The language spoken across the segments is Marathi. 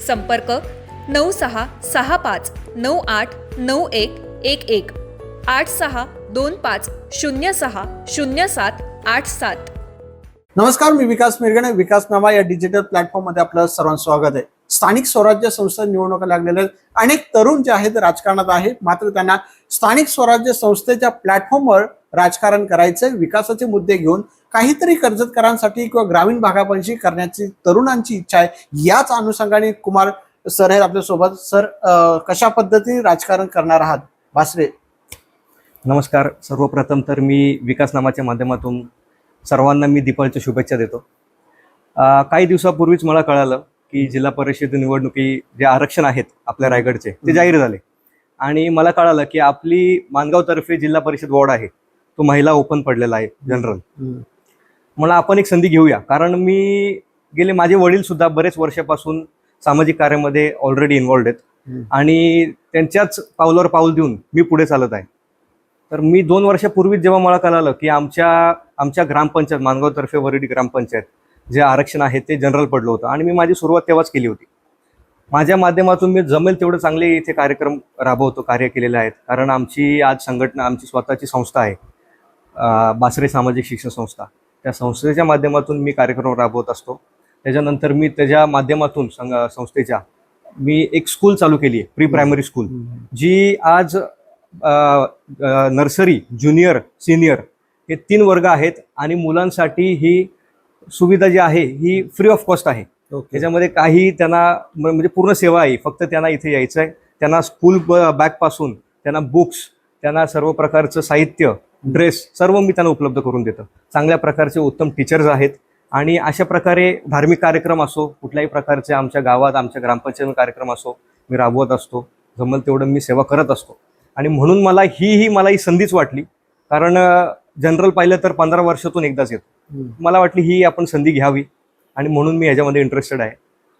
संपर्क नऊ सहा सहा पाच नऊ आठ नऊ एक एक एक. आठ सहा दोन पाच शून्य सहा शून्य सात आठ सात. नमस्कार मी विकास मिरगणे. विकास नामा या डिजिटल प्लॅटफॉर्ममध्ये आपलं सर्वांचं स्वागत आहे. स्थानिक स्वराज्य संस्था निवडणुका लागलेल्या आहेत. अनेक तरुण जे आहेत राजकारणात आहेत. मात्र त्यांना स्थानिक स्वराज्य संस्थेच्या प्लॅटफॉर्मवर राजकारण करायचं विकासाचे मुद्दे घेऊन काहीतरी कर्जतकरांसाठी किंवा ग्रामीण भागापाशी करण्याची तरुणांची इच्छा आहे याच अनुषंगाने कुमार सर आहेत आपल्यासोबत. सर कशा पद्धतीने राजकारण करणार आहात? भासरे. नमस्कार. सर्वप्रथम तर मी विकास नामाच्या माध्यमातून सर्वांना मी दीपावलीच्या शुभेच्छा देतो. काही दिवसापूर्वीच मला कळालं की जिल्हा परिषद निवडणुकी जे आरक्षण आहेत आपल्या रायगडचे ते जाहीर झाले. आणि मला कळालं की आपली मानगावतर्फे जिल्हा परिषद वॉर्ड आहे तो महिला ओपन पडलेला आहे जनरल. मला आपण एक संधी घेऊया. कारण मी गेले माझे वडील सुद्धा बरेच वर्षापासून सामाजिक कार्यामध्ये ऑलरेडी इन्व्हॉल्ड आहेत. आणि त्यांच्याच पावलावर पाऊल देऊन मी पुढे चालत आहे. तर मी दोन वर्षापूर्वीच जेव्हा मला कळालं की आमच्या आमच्या ग्रामपंचायत मानगावतर्फे वरडी ग्रामपंचायत जे आरक्षण आहे ते जनरल पडलं होतं. आणि मी माझी सुरुवात तेव्हाच केली होती. माझ्या माध्यमातून मी जमेल तेवढे चांगले इथे कार्यक्रम राबवतो कार्य केलेले आहेत. कारण आमची आज संघटना आमची स्वतःची संस्था आहे. बासरे सामाजिक शिक्षण संस्था. त्या संस्थेच्या माध्यमातून मी कार्यक्रम राबवत असतो. त्याच्यानंतर मी त्याच्या माध्यमातून संस्थेच्या मी एक स्कूल चालू केली आहे प्री प्रायमरी स्कूल जी आज नर्सरी ज्युनियर सिनियर हे तीन वर्ग आहेत आणि मुलांसाठी ही सुविधा जी आहे ही फ्री ऑफ कॉस्ट आहे. त्याच्यामध्ये काही त्यांना म्हणजे पूर्ण सेवा आहे फक्त त्यांना इथे यायचं आहे त्यांना स्कूल बॅगपासून त्यांना बुक्स त्यांना सर्व प्रकारचं साहित्य ड्रेस सर्व मी त्यांना उपलब्ध करून देतो. चांगल्या प्रकारचे उत्तम टीचर्स आहेत. आणि अशा प्रकारे धार्मिक कार्यक्रम असो कुठल्याही प्रकारचे आमच्या गावात आमच्या ग्रामपंचायत कार्यक्रम असो मी राबवत असतो. जमल तेवढं मी सेवा करत असतो. आणि म्हणून मला ही ही मला ही संधीच वाटली. कारण जनरल पाहिलं तर पंधरा वर्षातून एकदाच येतो. मला वाटली ही आपण संधी घ्यावी. आणि म्हणून मी ह्याच्यामध्ये इंटरेस्टेड आहे.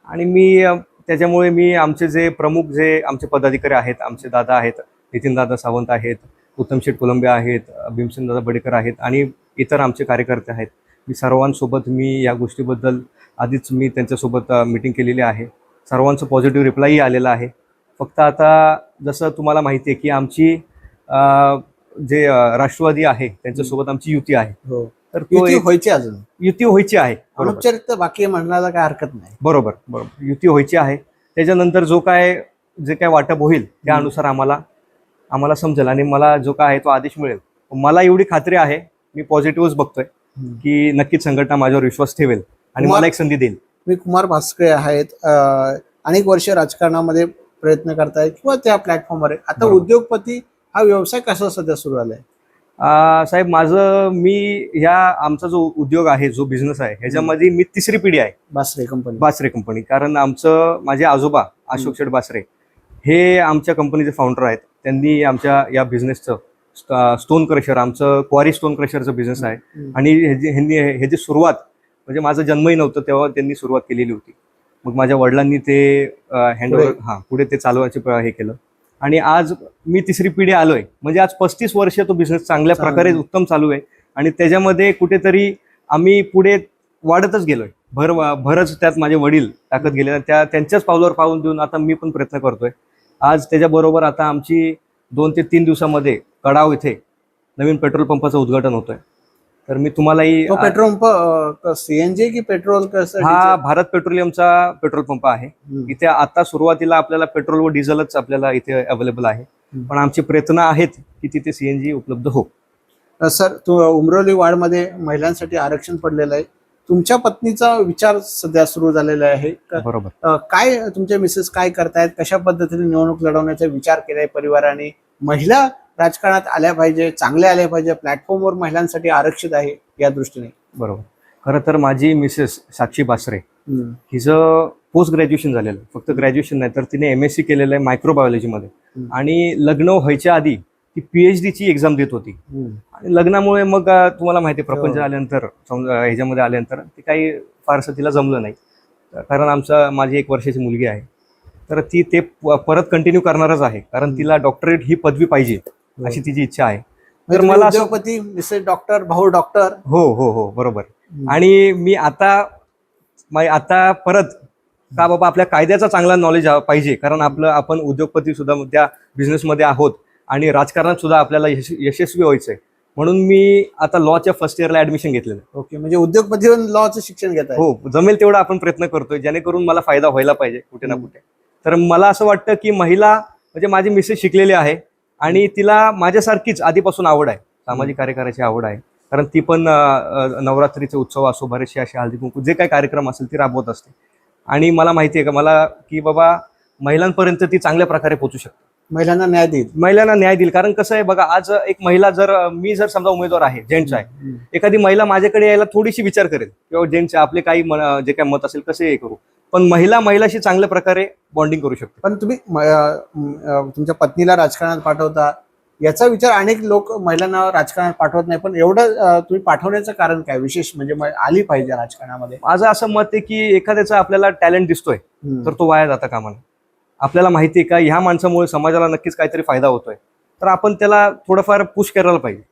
आणि मी त्याच्यामुळे मी आमचे जे प्रमुख जे आमचे पदाधिकारी आहेत आमचे दादा आहेत नितीन दादा सावंत आहेत उत्तम शेठ कोलंबे आहेत भीमसेन दादा बडेकर आहेत आणि इतर आमचे कार्यकर्ते आहेत. मी सर्वांसोबत मी या गोष्टीबद्दल आधीच मी त्यांच्यासोबत मिटिंग केलेली आहे. सर्वांचं पॉझिटिव्ह रिप्लायही आलेला आहे. फक्त आता जसं तुम्हाला माहिती आहे की आमची जे राष्ट्रवादी आहे त्यांच्यासोबत आमची युती आहे. हो. तर युती व्हायची अजून. युती व्हायची आहे. बरोबर. अनुपचारित बाकी म्हणायला काय हरकत नाही. बरोबर बरोबर. युती व्हायची आहे. त्याच्यानंतर जो काय जे काय वाटप होईल त्यानुसार आम्हाला आम्हाला समजेल आणि मला जो काय आहे तो आदेश मिळेल. मला एवढी खात्री आहे मी पॉझिटिव्हच बघतोय की नक्कीच संघटना माझ्यावर विश्वास ठेवेल आणि मला एक संधी देईल. मी कुमार भास्करे आहेत. अनेक वर्ष राजकारणामध्ये प्रयत्न करतायत किंवा त्या प्लॅटफॉर्मवर आता. उद्योगपती हा व्यवसाय कसा सध्या सुरू झालाय? साहेब माझं मी ह्या आमचा जो उद्योग आहे जो बिझनेस आहे ह्याच्यामध्ये मी तिसरी पिढी आहे. बासरे कंपनी बासरे कंपनी कारण आमचं माझे आजोबा अशोक शेठ बासरे हे आमच्या कंपनीचे फाउंडर आहेत. त्यांनी आमच्या या बिझनेसचं स्टोन क्रशर आमचं क्वारी स्टोन क्रशरचं बिझनेस आहे. आणि ह्यांनी ह्याची सुरुवात म्हणजे माझं जन्मही नव्हतं तेव्हा त्यांनी सुरुवात केलेली होती. मग माझ्या वडिलांनी ते हँडओव्हर. हां पुढे ते चालवायचे हे केलं. आणि आज मी तिसरी पिढी आलोय. म्हणजे आज पस्तीस वर्ष तो बिझनेस चांगल्या चांगला. प्रकारे उत्तम चालू आहे. आणि त्याच्यामध्ये कुठेतरी आम्ही पुढे वाढतच गेलोय. भर भरच त्यात माझे वडील टाकत गेले. त्या त्यांच्याच पावलावर पाऊल देऊन आता मी पण प्रयत्न करतोय. आज त्याच्याबरोबर आता आमची दोन ते तीन दिवसामध्ये कडाव इथे नवीन पेट्रोल पंपाचं उद्घाटन होतोय. तर मी तुम्हालाही तो पेट्रोल पंप सीएनजी की पेट्रोल कसं हा भारत पेट्रोलियमचा पेट्रोल पंप आहे. इथे आता सुरुवातीला आपल्याला पेट्रोल व डिझेलच आपल्याला इथे अवेलेबल आहे. पण आमचे प्रयत्न आहेत की तिथे सीएनजी उपलब्ध हो. सर तू उमरोली वार्डमध्ये महिलांसाठी आरक्षण पडलेलं आहे. तुमच्या पत्नीचा विचार सध्या सुरू झालेला आहे. क- बरोबर. काय तुमचे मिसेस काय करतायत? कशा पद्धतीने निवडणूक लढवण्याचा विचार केलाय परिवाराने? महिला राजकारणात आल्या पाहिजे चांगल्या आल्या पाहिजे प्लॅटफॉर्मवर महिलांसाठी आरक्षित आहे या दृष्टीने. बरोबर. खरं तर माझी मिसेस साक्षी बासरे. हिचं पोस्ट ग्रॅज्युएशन झालेलं. फक्त ग्रॅज्युएशन नाही तर तिने एम एस सी केलेलं आहे मायक्रोबायोलॉजीमध्ये. आणि लग्न व्हायच्या आधी ती पीएच ची एक्झाम देत होती. आणि लग्नामुळे मग तुम्हाला माहिती आहे प्रपंच हो. आल्यानंतर ह्याच्यामध्ये आल्यानंतर ते काही फारसं तिला जमलं नाही. कारण आमचा माझी एक वर्षाची मुलगी आहे. तर ती ते परत कंटिन्यू करणारच आहे. कारण. तिला डॉक्टरेट ही पदवी पाहिजे अशी तिची इच्छा आहे. म्हणजे तर मला असं उद्योगपती मिसेस डॉक्टर भाऊ डॉक्टर. हो हो हो बरोबर. आणि मी आता मा- आता परत का बाबा आपल्या कायद्याचा चांगला नॉलेज पाहिजे. कारण आपलं आपण उद्योगपती सुद्धा त्या बिझनेसमध्ये आहोत. आणि राजकारणात सुद्धा आपल्याला यश- यशस्वी व्हायचंय. म्हणून मी आता लॉच्या फर्स्ट इयरला ऍडमिशन घेतलेलं आहे. ओके म्हणजे उद्योगपती लॉचं शिक्षण घेत आहे. हो जमेल तेवढा आपण प्रयत्न करतोय जेणेकरून मला फायदा व्हायला पाहिजे कुठे ना. कुठे. तर मला असं वाटतं की महिला म्हणजे माझी मिसेस शिकलेली आहे आणि तिला माझ्यासारखीच आधीपासून आवड आहे. सामाजिक कार्य करायची आवड आहे. कारण ती पण अं, अं, नवरात्रीचे उत्सव असो बरेचसे असे हळदी कुंकू जे काही कार्यक्रम असेल ती राबवत असते. आणि मला माहिती आहे का मला की बाबा महिलांपर्यंत ती चांगल्या प्रकारे पोहोचू शकते. महिलांना न्याय देईल. महिलांना न्याय देईल. कारण कसं आहे बघा आज एक महिला जर मी जर समजा उमेदवार आहे जेंट्स आहे. एखादी महिला माझ्याकडे यायला थोडीशी विचार करेल. किंवा जेंट्स आपले काही जे काही मत असेल कसे हे करू. पण महिला महिलाशी चांगल्या प्रकारे बॉन्डिंग करू शकते. पण तुम्ही तुमच्या पत्नीला राजकारणात पाठवता याचा विचार अनेक लोक महिलांना राजकारणात पाठवत नाही. पण एवढं तुम्ही पाठवण्याचं कारण काय? विशेष म्हणजे आली पाहिजे राजकारणामध्ये. माझं असं मत आहे की एखाद्याचा आपल्याला टॅलेंट दिसतोय. तर तो वाया जाता कामा नये आपल्याला माहिती आहे का? ह्या माणसामुळे समाजाला नक्कीच काहीतरी फायदा होतोय. तर आपण त्याला थोडंफार पुश करायला पाहिजे.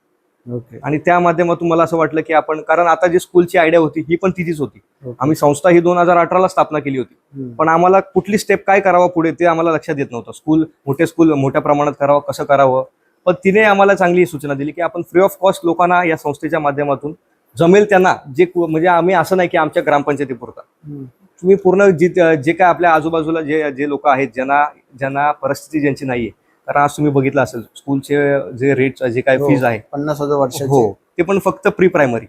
ओके. आणि त्या माध्यमातून मला असं वाटलं की आपण कारण आता जी स्कूलची आयडिया होती ही पण तिचीच होती. आम्ही संस्था ही दोन हजार अठराला स्थापना केली होती. पण आम्हाला कुठली स्टेप काय करावं पुढे ते आम्हाला लक्षात येत नव्हतं. स्कूल मोठे स्कूल मोठ्या प्रमाणात करावं कसं करावं? पण तिने आम्हाला चांगली सूचना दिली की आपण फ्री ऑफ कॉस्ट लोकांना या संस्थेच्या माध्यमातून जमेल त्यांना. जे म्हणजे आम्ही असं नाही की आमच्या ग्रामपंचायतीपुरता. तुम्ही पूर्ण जी जे काय आपल्या आजूबाजूला जे जे लोक आहेत ज्यांना ज्यांना परिस्थिती ज्यांची नाहीये कारण आज तुम्ही बघितलं असेल स्कूलचे जे रेट जे काय हो. फीज आहे पन्नास हजार वर्षाची. हो ते पण फक्त प्री प्रायमरी.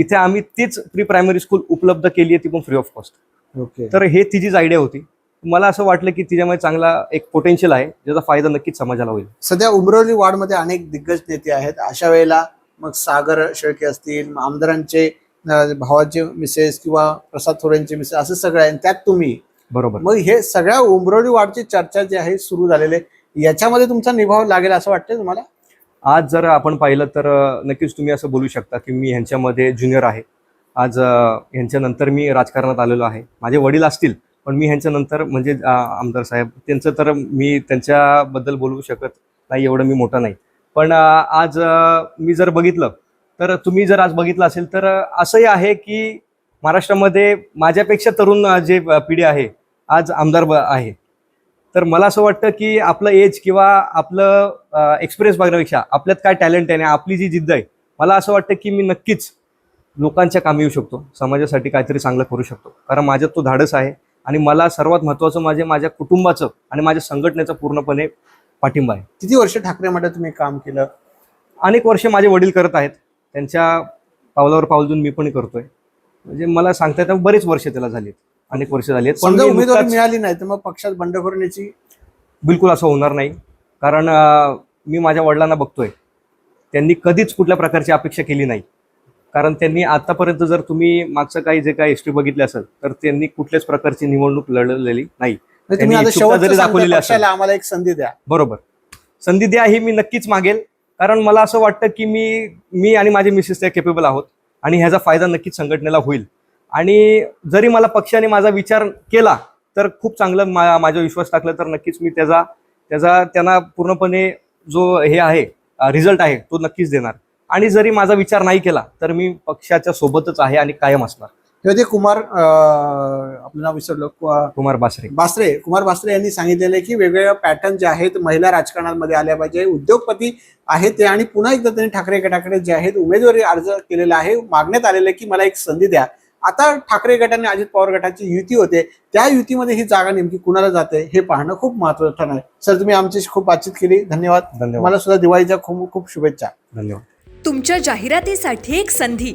इथे आम्ही तीच प्री प्रायमरी स्कूल उपलब्ध केली आहे ती पण फ्री ऑफ कॉस्ट ओके. तर हे तिचीच आयडिया होती. मला असं वाटलं की तिच्यामध्ये चांगला एक पोटेन्शियल आहे ज्याचा फायदा नक्कीच समाजाला होईल. सध्या उमरवली वार्डमध्ये अनेक दिग्गज नेते आहेत. अशा वेळेला मग सागर शेळके असतील आमदारांचे भावाचे मिसेस किंवा प्रसाद थोरेंचे मिसेस असं सगळं आहे. त्यात तुम्ही बरोबर. मग हे सगळ्या उमरवली वार्डची चर्चा जी आहे सुरू झालेले याच्यामध्ये तुमचा निभाव लागेल असं वाटतंय तुम्हाला? आज जर आपण पाहिलं तर नक्कीच तुम्ही असं बोलू शकता की मी ह्यांच्यामध्ये ज्युनियर आहे. आज ह्यांच्यानंतर मी राजकारणात आलेलो आहे. माझे वडील असतील पण मी ह्यांच्यानंतर म्हणजे आमदार साहेब त्यांचं तर मी त्यांच्याबद्दल बोलू शकत नाही एवढं मी मोठा नाही. पण आज मी जर बघितलं तर तुम्ही जर आज बघितलं असेल तर असंही आहे की महाराष्ट्रामध्ये माझ्यापेक्षा तरुण जे पिढी आहे आज आमदार आहे. तर मला असं वाटतं की आपलं एज किंवा आपलं एक्सपिरियन्स बघण्यापेक्षा आपल्यात काय टॅलेंट आहे आणि आपली जी जिद्द आहे मला असं वाटतं की मी नक्कीच लोकांच्या कामी येऊ शकतो. समाजासाठी काहीतरी चांगलं करू शकतो. कारण माझ्यात तो धाडस आहे आणि मला सर्वात महत्त्वाचं म्हणजे माझ्या कुटुंबाचं आणि माझ्या संघटनेचं पूर्णपणे पाठिंबा आहे. किती वर्ष ठाकरे मध्ये तुम्ही काम केलं? अनेक वर्षे माझे वडील करत आहेत. त्यांच्या पावलावर पाऊल देऊन मी पण करतोय. म्हणजे मला सांगता येतं बरेच वर्ष त्याला झाली अनेक वर्ष झाली आहेत पण उमेदवारी मिळाली नाही तर मग पक्षात बंडखोर होण्याची बिलकुल असं होणार नाही. कारण मी माझ्या वडिलांना बघतोय. त्यांनी कधीच कुठल्या प्रकारची अपेक्षा केली नाही. कारण त्यांनी आतापर्यंत जर तुम्ही मागचं काही जे काही हिस्ट्री बघितली असेल तर त्यांनी कुठल्याच प्रकारची निवडणूक लढलेली नाही. दाखवलेली आम्हाला एक संधी द्या. बरोबर. संधी द्या ही मी नक्कीच मागेल. कारण मला असं वाटतं की मी मी आणि माझे मिसेस त्या केपेबल आहोत आणि ह्याचा फायदा नक्कीच संघटनेला होईल. आणि जरी मला पक्षाने माझा विचार केला तर खूप चांगलं मा माझा विश्वास टाकला तर नक्कीच मी त्याचा त्याचा त्यांना पूर्णपणे जो हे आहे रिझल्ट आहे तो नक्कीच देणार. आणि जरी माझा विचार नाही केला तर मी पक्षाच्या सोबतच आहे आणि कायम असणार. हे होते कुमार आपलं नाव विसरलो कु- कुमार बासरे. बासरे कुमार बासरे यांनी सांगितलेलं आहे की वेगवेगळ्या पॅटर्न जे आहेत महिला राजकारणामध्ये आल्या पाहिजे. उद्योगपती आहेत ते आणि पुन्हा एकदा त्यांनी ठाकरे गटाकडे जे आहेत उमेदवारी अर्ज केलेला आहे. मागण्यात आलेलं आहे की मला एक संधी द्या. आता ठाकरे गटाने अजित पवार गटाची युती होते. त्या युतीमध्ये ही जागा नेमकी कुणाला जाते हे पाहणं खूप महत्वाचं ठरणार आहे. सर तुम्ही आमच्याशी खूप बातचीत केली. धन्यवाद. धन्यवाद. मला सुद्धा दिवाळीच्या खूप खूप शुभेच्छा. धन्यवाद. तुमच्या जाहिरातीसाठी एक संधी.